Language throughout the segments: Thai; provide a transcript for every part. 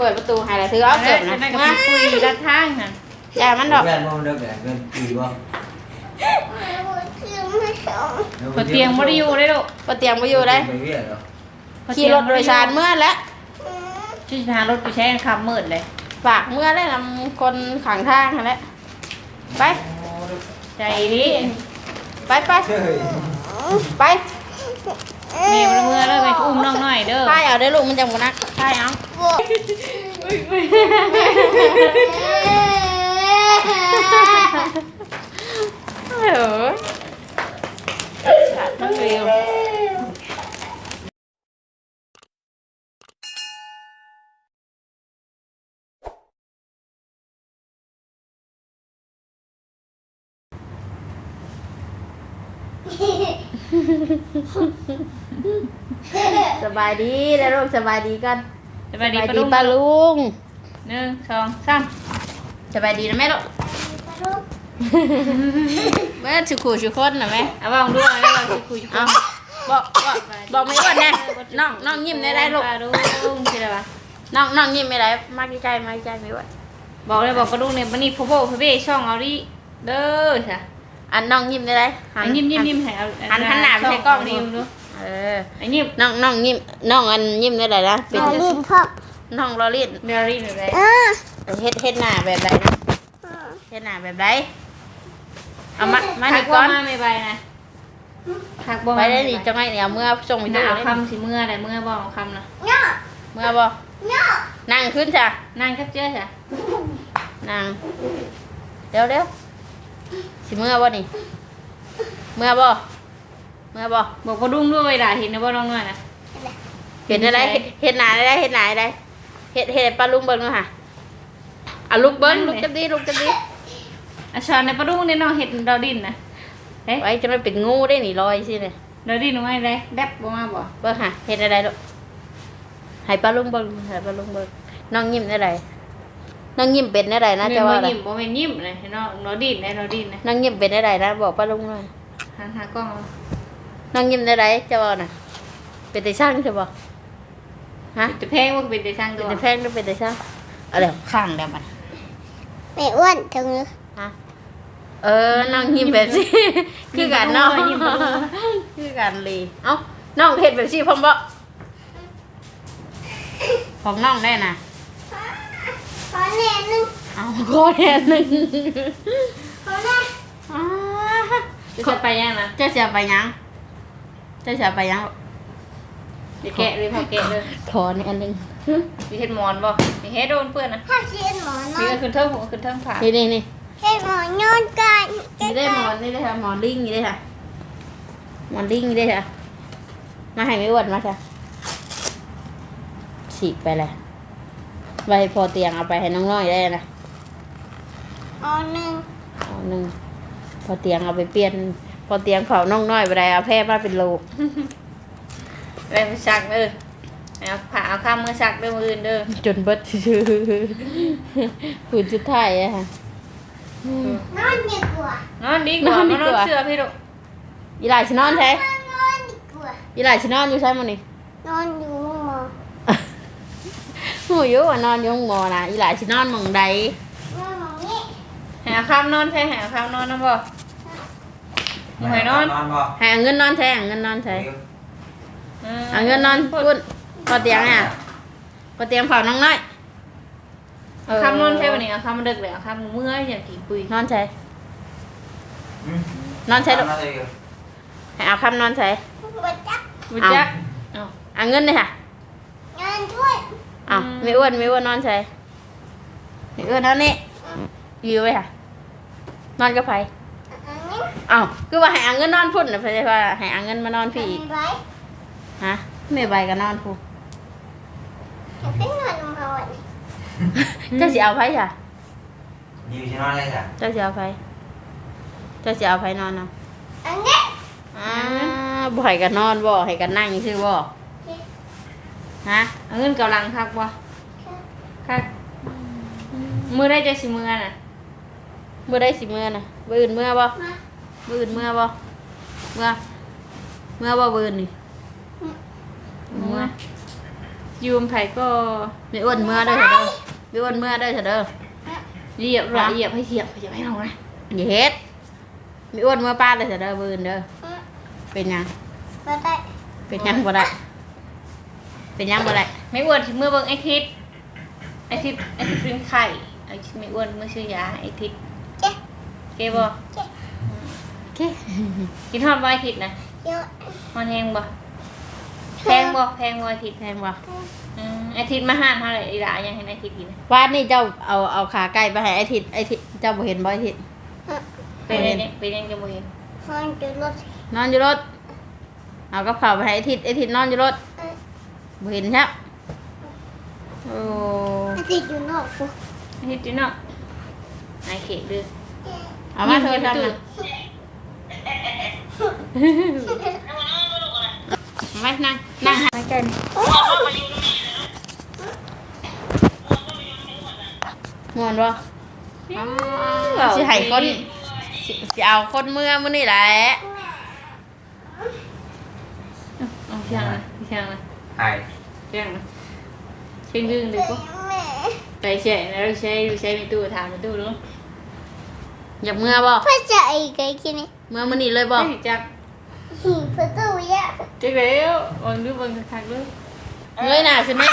เปิดประตูให้แล้วถือเอาเกิดนะจะได้กับมาคุยด้านข้างค่ะอย่ามันดอกแม่นบ่มันเด้อแม่นเงินปีบ่พอเตียงบ่ได้อยู่ได้ลูกบ่เตียงบ่อยู่ได้ไปเวียดเหรอขี่รถโดยสารเมื่อแล้วชื่อพารถไปใช้คำมืดเลยฝากเมื่อแล้วนำคนขังทางนั่นแหละไปใจดีไปไปเฮ้ยไป แม่บ่เมื่อเลยไปอุ้มน้องหน่อยเด้อพายเอาได้อลูกมันจังบ่นักพายเอาเออขาดทั้งเร็ว สบายดีแล้วลูกสบายดีกันสบายดีปะดีลุงป้าลุงหนึ่งสองสามสบายดีนะแม่ลูกแม่ชุกูชุกคนนะแม่เอาวางด้วยแล้วเราจะคุยเอาบอกบอกบอกไม่อ้วนนะน้องน้องยิ้มได้ได้ลูกปาลุงใช่ไหมวะน้องน้องยิ้มไม่ได้มากใกล้ๆมากใกล้ๆไม่อ้วนบอกเลยบอกปะลุงเนี่ยวันนี้พ่อโบพ่อเบ้ช่องเอาดิเด้อใช่อันน้องยิ้มได้ได้อันยิ้มยิ้มยิ้มให้เอาหันหันหน้าไปใส่กล้องดิดูดู เออไอ้ยิ้มน้องน้องยิ้มน้องอันยิ้มได้ไรนะเป็นลิ้นพ่อน้องลอลินเมรี่หรืออะไรอ่าเฮ็ดเฮ็ดหน้าแบบไรนะเฮ็ดหน้าแบบไรเอามามาทันี่กก่บ่อนมาไม่ใบนะทักบ่ไปได้ดิจังไงเนี่ยเมื่อส่งไปหดูน้าเอาเลยคำสิเมื่ออะไรเมื่อบ่เอาคำนะเนาะเมื่อบ่เนาะนั่งขึ้นจ้ะนั่งกับเจ้าจ้ะนั่งเร็วเร็วสิเมื่อบ่นี่เมื่อบ่ เมื่อบ่บอกปะลุงด้วยด่าเห็นนะบ่น้องน้อยนะเห็นอะไรเฮ็ดเฮ็ดหน้าได้เฮ็ดหน้าได้เฮ็ดเฮ็ดให้ป้าลุงเบิ่งเนาะค่ะอะลุกเบิ่งลุกจับดีลุกจับดีอาชอนในปะลุงเนี่ยน้องเห็ดดาวดินนะเฮ้ยไว้จะไม่เป็นงูได้นี่ลอยสิเนี่ยดาวดินว่าไงแดบบ่มาบ่เบิ่งค่ะเฮ็ดอะไรลูกให้ป้าลุงเบิ่งให้ป้าลุงเบิ่งน้องยิ้มได้ไรน้องยิ้มเป็นได้ไรนะแม่จะนว่าบ่อะไรยิ้มบ่แม่นยิ้มเลยน้องดาวดินได้ดาวดินนะน้องยิ้มเป็นได้ไรนะบอกป้าลุงหน่อยหันหากล้องเอา น้องยิ้มได้ไรจะว่าน่ะ เป็นแต่ช่างใช่บ่ฮะจะแพงว่าเป็นแต่ช่างเป็ตันวแต่แพงหรือเป็นแต่ช่างเอาเดี๋ยวข้างเดี๋ยวมันไม่อ้วนจังเลยฮะเออน้องยิ้มแบบสิคือกันเนาะคือกันเลยเอ้าน้องเห็ดแบบสิผมบ่ของน้องได้น่ะ ขอแน่นึงเอาขอแทนหนึ่งขอแน่อ้าจะไปยังนะเจ้าเสียไปยัง เจ้าเสียไปยังจะแกะเลยพอแกะเลยขอนี่อันหนึงมีเฮ็ดหมอนบ่มีเฮ็ดโดนเปื้อนนะถ้าเชียนหมอนนมีอก็นขึ้นเทิงหัวขึ้นเทิงขานี่นี่นี่เชียนหมอนนอนกันนี่ได้หมอนนี่ได้ค่ะหมอนลิงนี่ได้ค่ะหมอนลิงนี่ได้ค่ะมาให้ไม่อ้วนมาค่ะฉีกไปเลยไว้พอเตียงเอาไปให้น้องน้อยได้นะหมอนหนึ่ง เอาหนึ่งพอเตียงเอาไปเปลี่ยน พอเตียงเผาน้องน้อยไปได้เอาแพร่มาเป็นโลไปซักเด้อเอาผ้าเอาข้ามมือซักเด้อมืออื่นเด้อจนเบิดชื่อผืนชุดไทยอะค่ะ นอนดีกว่านอนดีกว่านอนดีมานกอนว่า เสื้อพี่ลูกอีหลายชินอนใช่นอนดีกว่าอีหลายชินอนอยู่ใช่มั้นี่ นอนอยู่หมอหูอยู่ว่านอนอยู่ห้องหมอนะอีหลายชินอนหมองใดนอนหมองนี้หาข้ามนอนใช่หาข้ามนอนนะบ่ห อยนอน นอนบ่ให้เอาเงินนอนใช้เอาเงินนอนใช้เอาเงินนอนพุ่นพอเตียงอะพอเตียงเผาน้องน้อยเอาข้ามนอนใช่วันนี้เอาข้ามมาดึกเลยเอาข้ามเมื่อยอย่างกี่ปุยนอนใช้อืมนอนใช้ลูกนอนเลยอยู่ให้เอาคำนอนใช้บดจักบุญจักเอาเอาเงินเลยค่ะนอนด้วยเอาไม่อ้วนไม่อ้วนนอนใช้ไม่อ้วนเอานี่อยู่ไว้ค่ะ นอนกับไผ อันนี้เอาคือว่าให้เอาเงินนอนพุ่นนะเพื่อว่าให้เอาเงินมานอนพี่อีกไว้ฮะไม่ใบก็นอนพูจะเป็นนอนหมอนเจ้าสิเอาไผค่ะยิวชินอนเลยจ้ะเจ้าสิเอาไผเจ้าสิเอาไผนอนเนาะอันนี้อ่าบ่ให้กันนอนบ่ให้กันนั่งซื่อบ่ฮะเอาเงินกำลังคักบ่คักมือได้ใจสิมือน่ะเมื่อได้สิเมื่อน่ะมื้ออื่นเมื่อบ่ มามื้ออื่นเมื่อบ่เมื่อ เมื่อบ่มื้ออื่นนี่มือเยืมไผก็มีอ้วนเมื่อเด้อเถอะเด้อมีอ้วนเมื่อเด้อเถอะเด้อเหยียบละเหยียบให้เหยียบเหยียบให้ลงนะอย่าเฮ็ดมีอ้วนเมื่อป้าเด้อเถอะเด้อบืนเด้อเป็นหยังมาได้เป็นหยังบ่ได้เป็นหยังบ่ได้ไม่อ้วนเมื่อเบิ่งไอ้ทิศไอ้ทิศไอ้ทิศเป็นไข่ไอ้ไม่อ้วนเมื่อชื่อยาไอ้ทิศเจ๊เก็บ่โอ เคกินทอดบ่ไอ้ทิศนะเยอะฮอนแฮงบ่แพงบ่แพงบ่ไอ้ทิศแพงบ่อืมไอ้ทิศมาห้ามเท่าไหร่อีหลายังให้ไอ้ทิศกินนะวานนี่เจ้าเอาเอาขาไก่ไปให้ไอ้ทิศไอ้ทิศเจ้าบ่เห็นบ่ไอ้ทิศเป็นยังไงเป็นยังจะบ่เห็นฟังจุดรถนอนอยู่รถ เอากระเป๋าไปให้ไอ้ทิศไอ้ทิศนอนอยู่รถบ่เห็นใช่โอ้อาทิตย์อยู่นอกกูไอ้ทิศจีเนาะไอ้เขตดื้อเอามาโทรศัพท์นะ ไม่นั่งนั่งหาไก่นี่ม่วนบ่อ้าวสิให้คนสิสิเอาคนเมื่อมื้อนี่แหละเอาเชียงนะเชียงนะหายเชียงนะเชียงดื้อเลยกูแม่ไปเฉยแล้วใช้ใช้ในตู้ถามในตู้ดูอยากเมื่อบ่พ่อจะไอ้ไก่กินนี่เมื่อมื้อนี้เลยบ่ไม่จัก หิวประตูเยอะจักแล้ววันดูบังคักๆเลยเงยหน้าขึ้นไหม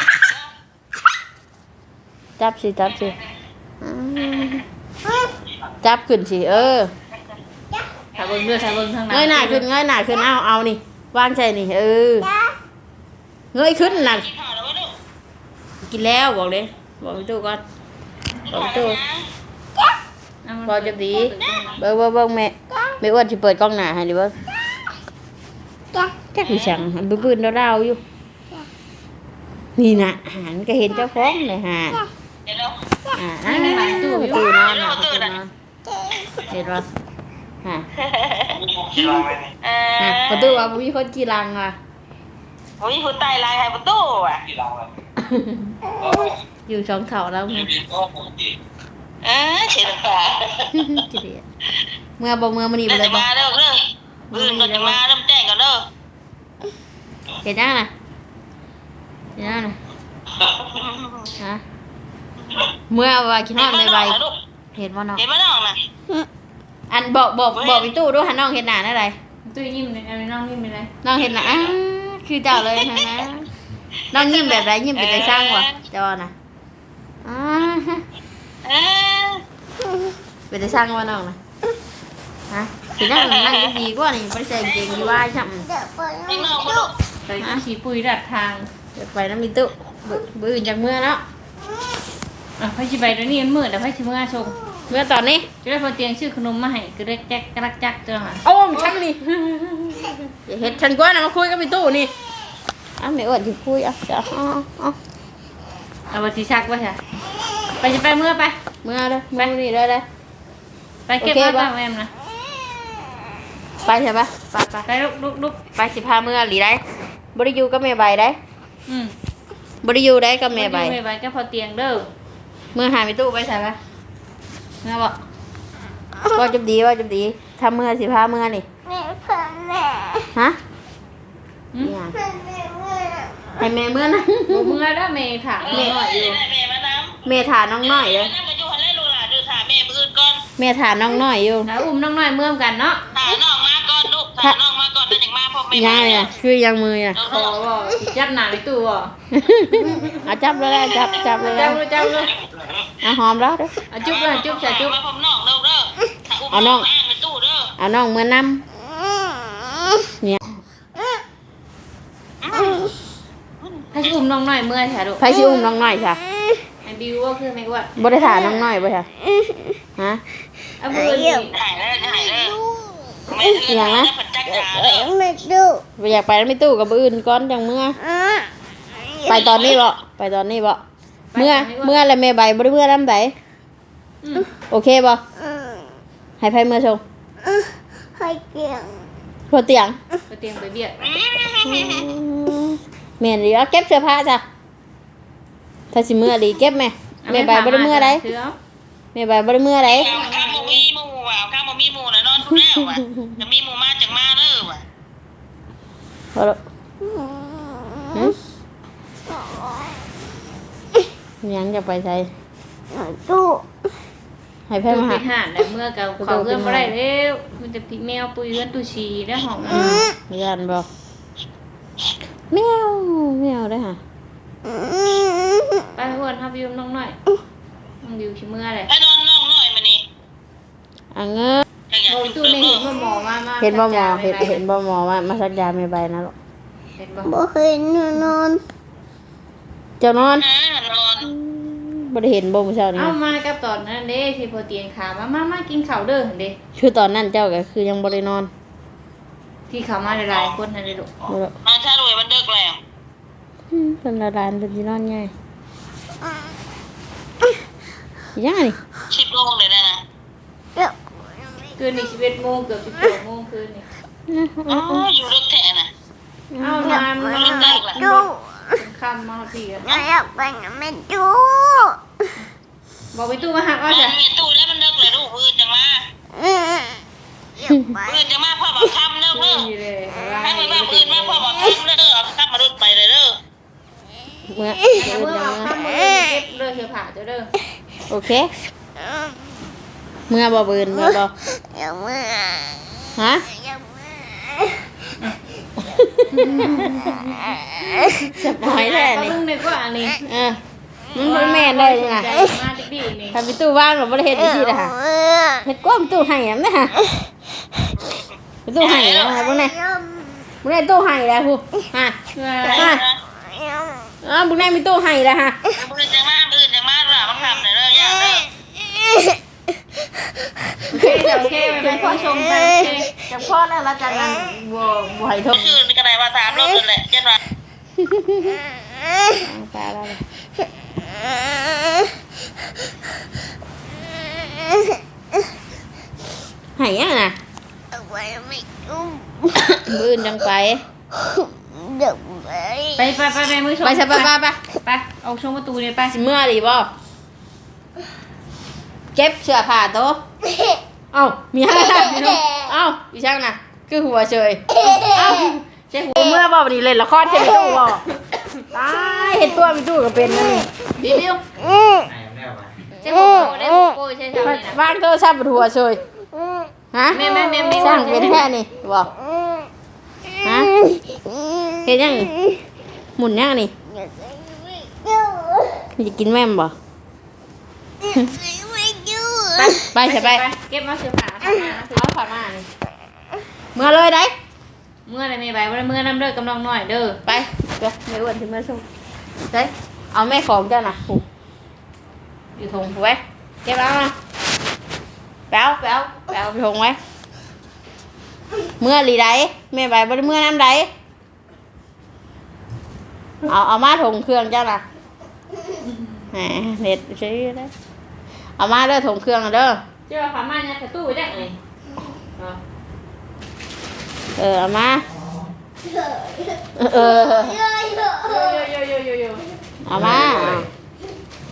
จับสิจับสิอืมจับขึ้นสิเออถ้าเบิ่งเด้อถ้าเบิ่งทางเงยหน้าขึ้นเงยหน้าขึ้นเอาเอานี่วางใจนี่เออจ้าเงยขึ้นน่ะกินแล้วบอกเลยบอกพี่ตู้ก่อนบอกพี่ตู้พอจะดีเบิ่งเบิ่งเบิ่งแม่แม่อ้วนสิเปิดกล้องหน้าให้ดิเบิ่ง จ้าจักสิสั่งหันปื้นๆดาวๆอยู่ นี่น่ะหันก็เห็นเจ้าของเลยหาอ่าอ่าประตูนอนน่ะประตูนอนเห็นบ่ฮะเอฮะอประตูว่าบ่มีคนกี่ลังว่ะ โอ้ยผู้ใต้ลายให้ประตูอะ อยู่สองเถาแล้วไงเออเฉลิมฟ้าจิเดียเมื่อบ่เมื่อมื้อนี้เดี๋บ่ยวเลยบ่จะมาเด้อเด้อ ปืนก็จะมาเริ่มแจ้งกันเด้อเห็นยังน่ะเห็นยังน่ะฮะเมื่อว่าคิดฮอดในใบเห็นบ่เนาะเห็นไหมน้องน่ะอันบอกบอกบอกพี่ตู้ดูหันน้องเห็นหน้าได้ไรตู้ยิ้มเลยอาน้องยิ้มไปเลยน้องเห็นหน้าคือเจ้าเลยนะนะน้องยิ้มแบบไรยิ้มเป็นใจสร้างวะเจ้าน่ะอ่าเออเป็นใจสร้างวะน้องน่ะ ฮะสินั่งนั่งดีกว่านี่บ่ได้ใส่กางเกงดีว่าช่ำเดี๋ยวเปิดนี่น้องให้มาดูลูกไปขี่ปุ๋ยดัดทางเดี๋ยวไปน้ำมีตู้บื้อบื้ออื่นจากเมื่อเนาะอะพ่อชิไปเดี๋ยวนี้มันมืดแล้วพ่อชิมื่อชงเมื่อตอนนี้จะได้พอเตียงชื่อขนมมาให้ก็ได้แจ๊กกระลักจักเจ้าหาโอ้มช่างนี่อย่าเฮ็ดฉันกว่านะมาคุยกับพี่ตู้นี่อ้าวไม่อวดที่คุยอะเดี๋ยวอ๋ออ๋อเอาบัตรชักไว้ค่ะไปจะไปเมื่อไป เมื่อเลยเมื่อนี่เลยเลยไปเก็บโอเคมาปะบ้างแม่มนะ ไปใช่ปะไปไปไปลุกลุกลุกไปสิพาเมื่อหลีได้บริยูกับแม่ใบได้อืมบริยูได้กับแม่ใบแม่ใบก็พอเตียงเด้อเมื่อหาไม่ตู้ไปใส่ปะเมื่อบอกว่าจะดีว่าจะดีทำเมื่อสิพาเมื่อนี่แม่เพิ่มแม่ฮะอืมเนี่ยเพิ่มแม่เมื่อให้แม่เมื่อนะบ่เมื่อแล้วแม่ถามเอแม่อหน่อยอยู่แม่มาน้แม่ถาน้องน้อยำเลยนั่งมาอยู่หันเล่นลูกหลานดูถ่าแม่มืออื่นก่อนแม่ถาน้องน้อยอยู่แล้วอุ้มน้องน้อยเมื่อมกันเนาะถ่าน้อง มาก่อนลูกถ่าน้องมาก่อนแล้วถึงมาพ่อแม่ยังอะ คือยังมืออะเออขอบอกจับหนาในตู้บ่เอาจับเลยแล้วจับจับเลยจัแล้บวเลยจับเลยเอาหอมแล้วเด้อเอาจุ๊บเลยจุ๊บใส่จุ๊บมาพ่อน้องเด้อเด้อถ่าอุ้มเอาน้น้อองงอ้างในตู้เด้อเอาน้องเมื่อนำเนี่ยให้อุ้มน้องน้อยเมื่อใช่ดูไผสิอุ้มน้องน้อยจ้ะให้บิวว่าคือไม่อ้วนบ่ได้ถาน้องน้อยบ่จ้ะฮะเอาเบื่อนี่ถ่ายเลยถ่ายเลย ไม่อื่นะผัดจักจ๋าเด้อไม่ดูบ่อยากไปแล้วไม่ตู้กับอื่นก่อนจังเมื่อ ไปตอนนี้บ่ไปตอนนี้บ่เมื่อเมื่อแล้วแม่ใบบ่ได้เมื่อลำใดอืมโอเคบ่ให้ไผเมื่อชงให้เกี่ยงพอเตียงไปเตียงไปเบียดแม่นดีเอาเก็บเสื้อผ้าจ้ะถ้าสิเมื่อดีเก็บแม่แม่ใบบ่ได้เมื่อใดเสือแม่ใบบ่ได้เมื่อใด มู่น่ะนอนทุกแล้วว่ะจะมีหมู่มาจังมาเด้อว่ะพอแล้วหึยังจะไปใช้ตู้ให้เพิ่เพื่อนนมาไปหาหาได้เมื่อกับเขาเพื่อนบ่ได้แล้วมันจะพี่แมวปุยเฮือนตุชีแล้วห้องมันเพื่อนบอกแมวแมวได้อค่ะไปเพื่อนทับยูน้องหน่อยน้องดิวชิเมื่อเลยให้นอนน้องหน่อยมานี่อังเงอจังอยากโอ้กินตู้เด้ในเห็นอว่าหมอมามาเห็นบ่หมอจัเห็นดการเห็นบ่หมอว่ามาสักยาไม่ใบนะลูกเห็นบ่บ่เคยนอนเจ้านอนอ่านอนบ่ได้เห็นบ่เมื่อเช้านี้เอามากับตอนนั้นเด้ที่พอเตียงขามามามากินข้าวเด้อเด้คือตอนนั้นเจ้าก็คือยังบ่ได้นอน ที่เขามาหลายๆคนนั่นเด้ลูกบ่ได้มาถ้ารวยมันเลิกแล้วอืมเพิ่นละลานเป็นสินอนง่ายย่านี่ชิบโลงเลยนะ นะเดี๋ยวคืนนี้11โมงเกือบ12โมงคืนนี้อ๋ออยู่เลิกแท้น่ะเอาน้ำมันเลิกได้ละตู้ค่ำมาพี่กันอยากไปกับแม่ตู้บอกไปตู้มาหักเอามันจ้ะมีตู้แล้วมันเลิกเลยลูกอื่นจังมาอยากไปอื่นจังมาพ่อบอกคำเลิกเลิกนี่เลยให้ไปบ้านอื่นมาพ่อบอกคำเลิกเอาคำมาดุดไปเลยเด้อเมื่อเมื่เมื่ออเอายังข้ามมือเก็บเลยเสื้อผ้าเจ้าเด้อโอเค เมื่อบ่บืนเมื่อบ่อยากมาฮะอยากมาสบายแท้ก็นี่เพิ่งนึกว่าอันนี้เออมันบ่แม่นได้นี่นะใจมาดีๆนี่ทำไปตู้ว่างหรือบ่ได้เฮ็ดอีกทีล่ะค่ะเฮ็ดก้มตู้ให้นำเด้อค่ะไปตู้ให้แล้วค่ะบ่แน่บ่ได้ตู้ให้แล้วฮู้ฮะว่าฮะอ๋อบ่ได้มีตู้ให้แล้วค่ะอื่นจังมาอื่นจังมาหล่ะมาคำเลยเด้อย่าเด้อ เคเดี๋ยวโอเคไปไปผู้ชมไปโอเคจังพ่อแล้วละจังนั้นบ่บ่ให้โทษชื่อนี่ก็ได้ว่าถามรถนั่นแหละยันว่าตายแล้วให้ยังน่ะเอาไว้ไม่ตู้มื้ออื่นจังไปเดี๋ยวไปไปไปไปไปมือชมไปซะไปไปไปไปเอาชมประตูเลยไปสิเมื่อดีบ่เก็บเสื้อผ้าโตะเอ้ามีอะไรล่ะพี่น้องเอ้าอีช่างน่ะ คือหัวเฉยเอ้าใช่หัวเมื่อบ่บัดนี้เล่นละครใช่ไหมตู้บ่ตายเห็นตัวมีตู้ก็เป็นนั่นนี่บิวไหนไม่เอามาใช่โกโก้ได้โกโก้ใช่ใช่ไหมนะวางโทรศัพท์บนหัวเฉยฮะแม่แม่แม่แม่สร้างเป็นแค่นี้บ่ฮะเฮ็ดยังนี่หมุนยังนี่อยากไปไม่ตู้มีจะกินแม่มบ่อยาก ไปไม่ตู้ไปไปใช่ไปเก็บมาเสื้อผ้าข้างหน้าเอาผ่านมานี่เมื่อเลยได้เมื่อไรไม่ไปว่าเมื่อน้ำเด้อกำลังน้อยเด้อไปเดี๋ยวไม่อ้วนถึงมาส่งเด้เอาแม่ของเจ้าน่ะผูกอยู่ถุงผูกไว้เก็บเอามาแป๊วแป๊วแป๊วถุงไว้เมื่อหลีไดแม่ใบบ่ได้เมื่อน้ำใดเอาเอามาถุงเครื่องเจ้าน่ะแหมเน็ตใช่ได้อ เอามาเด้อถุงเครื่องเด้อเจ้าขามาเนี่ยประตูได้ไงเออเอามาเออเยอะเยอะโยโยโยโยโยเอามา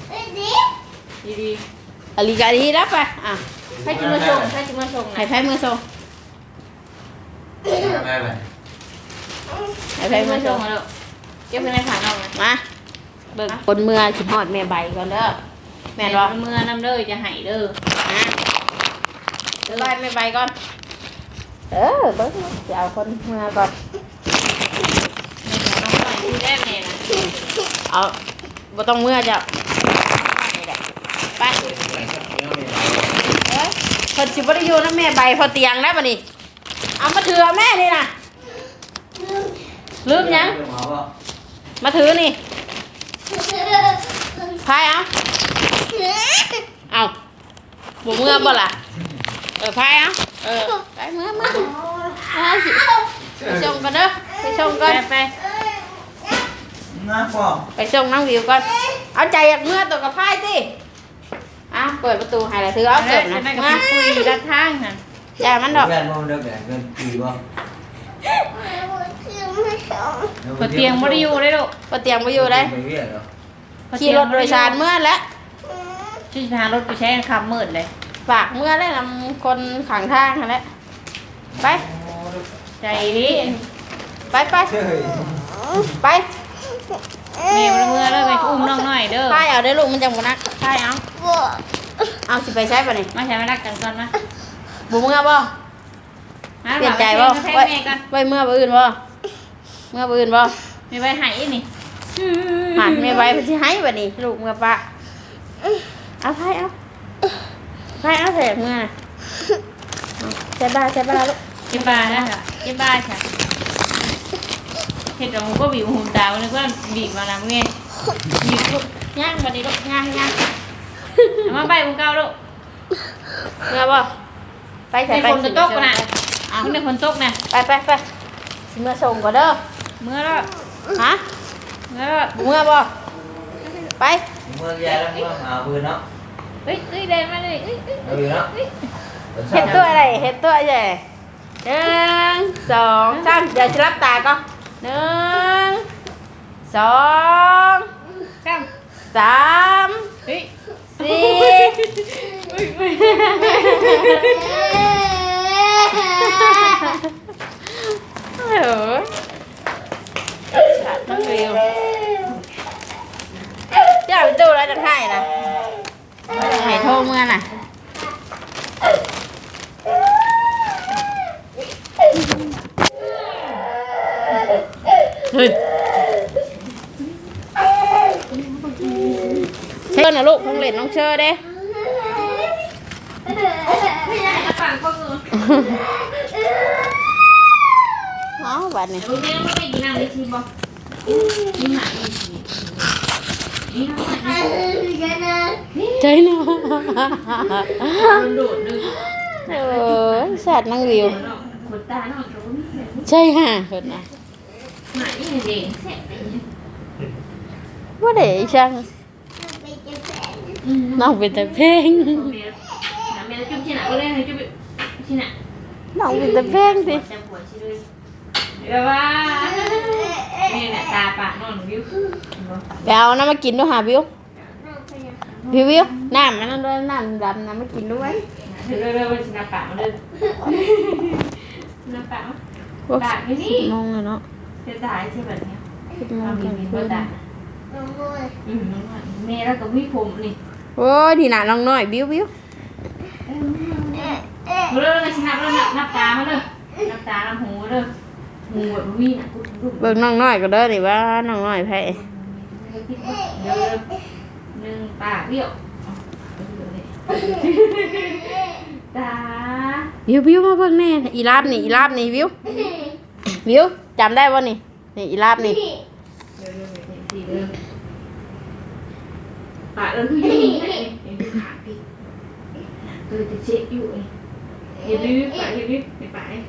ไอ้ดิดีดีอลีกาลีรับไปอะให้จิมาส่งให้จิมาส่งให้ไพ่มือส่งไม่ไปให้ให้ไพ่จิมืมาอส่ส่งงมาลูกเก็บไปในถังเอาไงมาเบิ่งคนเมื่อสิฮอดแม่ใบก่อนเด้อ แม่นบ่เมื่อน้ำเด้อจะหายเด้อนะเดี๋ยวไล่แม่ใบก่อน เออเบิ่งจะเอาคนเมื่อก่อนน้องหน่อยที่แรกเนี่ยนะเอาบ่ต้องเมื่อจ้ะนี่แหละไปเอ้ยเพิ่นสิบ่ได้อยู่นำแม่ใบพอเตียงแล้วบัดนี้เอามาถือเอาแม่นี่น่ะลืมยังหมอบอกมาถือนี่พายเอา เอาบ่เมื่อบ่ล่ะ เออพายเอาเออ ไปเมื่อเมื่อเอาสิไปส่งกันเด้อ ไปส่งไปก่อนไปน้าพ่อไปส่งน้องวิวก่อน เอาใจอยากเมื่อตัวกับพายสิอะเปิดประตูให้ละถือเอาเกิดนะแม่กับมาพี่คุยด้านทางค่ะอย่ามันดอกแฟนบ่มันเลิกแล้วเกินปีบ่พอเตียงบ่ได้อยู่เลยลูกพอเตียงไปอยู่ได้ไปเวียดเหรอขี่รถโดยสารเมื่อแล้ว ชื่อพารถไปใช้คำมืดเลยฝากเมื่อแล้วนำคนขังทางนั่นแหละไปใจดีไปไปเฮ้ยไปแม่บ่ละเมื่อเด้อไปอุ้มน้องหน่อยเด้อพายเอาได้อลูกมันจังบ่นักพายเอาบ่เอาสิไปใช้ป่ะนี่มาใช้มารักกันก่อนมาบ่มึงเอาบ่มาเปลี่ยนใจบ่ให้ไว้แม่กันไว้เมื่อบ่อื่นบ่เมื่อบ่อื่นบ่มีไว้ให้อีนี่หันแม่ไว้เพิ่นสิให้บัดนี้ลูกเมื่อปะ เอาพายเอาพายเอาแท้เมื่อน่ะเอาใส่บ้าใส่บ้าลูกเจ็บบ้านะเจ็บบ้าค่ะเห็ดของก็บีบหูตานึกว่าบีบมาแล้วเงี้ยบีบลูกย่างบัดนี้ลูกย่างย่างเอามาใบมึงเก้าลูกเมื่อบ่ไปใส่เป็นไปคนจะตกนะเอาคุณเป็นคนตกนะไปไปไปสิเมื่อส่งก่อนเด้อเมื่อแล้วฮะเมื่อแล้วบ่เมื่อบ่ไป เมื่อแย่แล้วเมื่อเอาปืนเนาะ เฮ้ยเฮ้ยเดินมาเลยเฮ้ยเฮ้ยเอาปืนเนาะเห็ดตัวอะไรเห็ดตัวใหญ่หนึ่งสองสามเดี๋ยวจะรับตาก่อนหนึ่งสองข้ามสามเฮ้ย สี่โอ้โหขาดต้องเร็วเจ้าไปตู้แล้วจะให้นะให้โทรเมื่อน่ะ เฮ้ยเชิญนะลูกคงเล่นน้องเชิญเด้ ฝั่งก็คือ อ๋อบัดนี้ลูกเลี้ยงไม่กินน้ำเลยชีบอกกินหนักเลยชีนี่น้ำหนักใจหนอมันโดดเลยเออสัตว์นั่งวิวขนตาน้องจะไม่เสร็จใช่ห่าเพิ่นนะหนักนี่เด็กเสร็จเลยว่าเด็กช่างน้องเป็นแต่เพลงน้ำเมล์จุ่มที่ไหนก็เล่นให้จุ่มที่ไหนน้องเป็นแต่เพลงสิจะปวดชิ เลยเดี๋ยวว่านี่แหละตาปากนอนวิวไปเอาน้ำมากินด้วยหาวิววิววิวน้ำนั่นด้วยน้ำดำน้ำมากินด้วยเดี๋ยวเร็วๆชินาปากมาเลยชินาปากโอ้ปากนี่นี่มองเลยเนาะจะตายใช่แบบนี้คิดมอเรางมีกันมีเพิ่เบอนร์ตาอืมเมย์แล้วก็วิผมนี่โอ้ยทีหน้าน้องน้อยวิววิวเริ่มเลยชินาเริ่มนับตามาเลยนับตาลำหูเลย หูแบบวิ่งอะกูดูเบิ่งน้องน้อยก็เด้อนี่ว่าน้องน้อยแพ้เดี๋ยวหนึ่งปากเบี้ยวตาวิววิวมาเบิ่งแน่อีลาบนี่อีลาบนี่วิววิวจำได้บ่นี่นี่อีลาบนี่เดี๋ยวเดี๋ยวสี่เริ่มปากเริ่มที่ยิ่งเลยเห็นปากพี่ตัวจะเช็ดอยู่เลยเห็นดิปากเห็นดิในปากเลย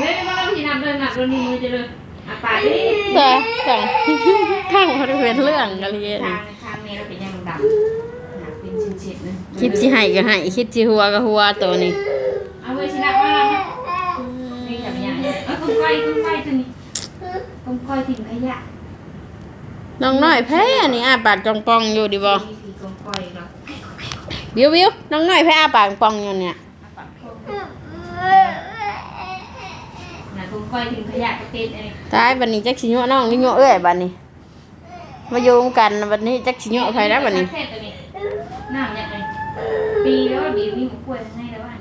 เล่นมาแล้วที่นับเดินนับเดินนี่มือจะเลยอะปากดิแต่แต่ทางบ่ได้เป็นเรื่องกันเลยทางทางนี้เราเป็นยังดำเป็นชิ้นๆนึงคิดสิให้ก็ให้คิดสิหัวก็หัวตัวนี้เอาไว้ชินับมาแล้วนี่แบบนี้เอากุ้งก้อยกุ้งก้อยตัวนี้กุ้งก้อยทิ้งขยะน้องน้อยแพ้อันนี้อ้าปากจองปองอยู่ดิบ่มีกุ้งก้อยเนาะวิววิวน้องน้อยแพ้อ้าปากปองอยู่เนี่ย นะกุ้งก้อยทิ้งขยะก็เป็นไอ้ตายบัดนี้จักสิยั่วน้องนี่ยั่วเอ้ยบัดนี้ มาโยงกันบัดนี้จักสิยั่วไผนะบัดนี้น้ำยังไงปีแล้วดีนี่มันกล้วยให้แล้วอะ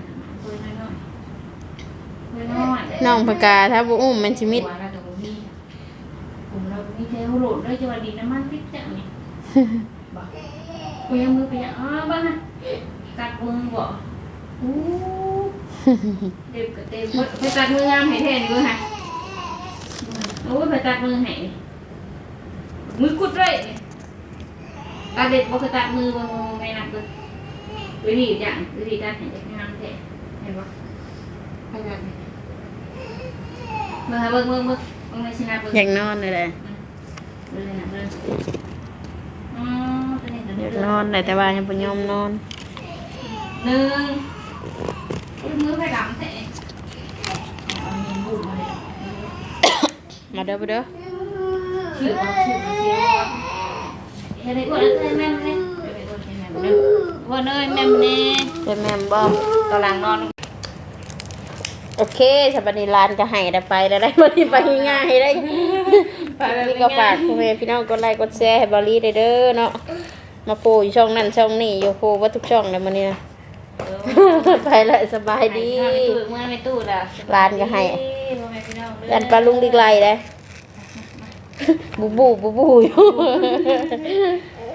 กล้วยน้อยๆกล้วยน้อยน้องปากกาถ้าบ่อุ้มมันสิมิดเราตรงนี้ผมเรามีเทวโหลดด้วยจังหวะดีน้ำมันติดจังนี่บอกกูยังมือไปยังอ๋อบ้างนะกัดมือบอกอู้ เต็มกับเต็มไปตัดมืองามให้แทนมือให้โอ้ยไปตัดมือให้มือกุดเลยตาเด็ดบอกคือตัดมือบางไม่นักเลยวิธีอย่างวิธีการเห็นจะงามแท้เห็นปะขนาดนี้เมื่อเมื่อเมื่อเมื่อเมื่อชินาเมื่ออยากนอนเลยแหละเลยนะเลยอืมตัวนี้อยากนอนได้แต่ว่ายังบ่ยอมนอนหนึ่ง มือไปหลังเตะเอาเงินบุญมาเลยมาเด้อบ่เด้อชื่อเอาชื่อมาเสียเฮ้ยอ้วนเลยแม่เลยเดี๋ยวไปอ้วนให้แม่เด้ออ้วนเลยแม่เน่เป็นแม่นบ่กำลังนอนไปโอเคสบันนี้ลานก็ให้ได้ไปแล้วได้มาที่ไปง่ายๆได้นี่ก็ฝากพ่อแม่พี่น้องกดไลค์กดแชร์ให้บอลลี่เด้อเนาะมาโปรอยู่ช่องนั่นช่องนี่อยู่โปรว่าทุกช่องเลยมันนี่นะเออ ไปแล้วสบายดีให้ไปตู้เมื่อไม่ตู้ละร้านก็ให้พ่อแม่พี่น้องเด้อยันปลาลุงดิกไลเลยบูบูบูบูอยู่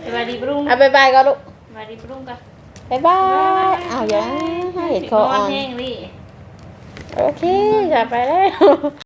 สวัสดีปรุงเอาบายบายก็ลูกสวัสดีปรุงกันบายบายเอาอย่างให้เห็ดคออ่อนแห้งดิโอเคจะไปแล้ว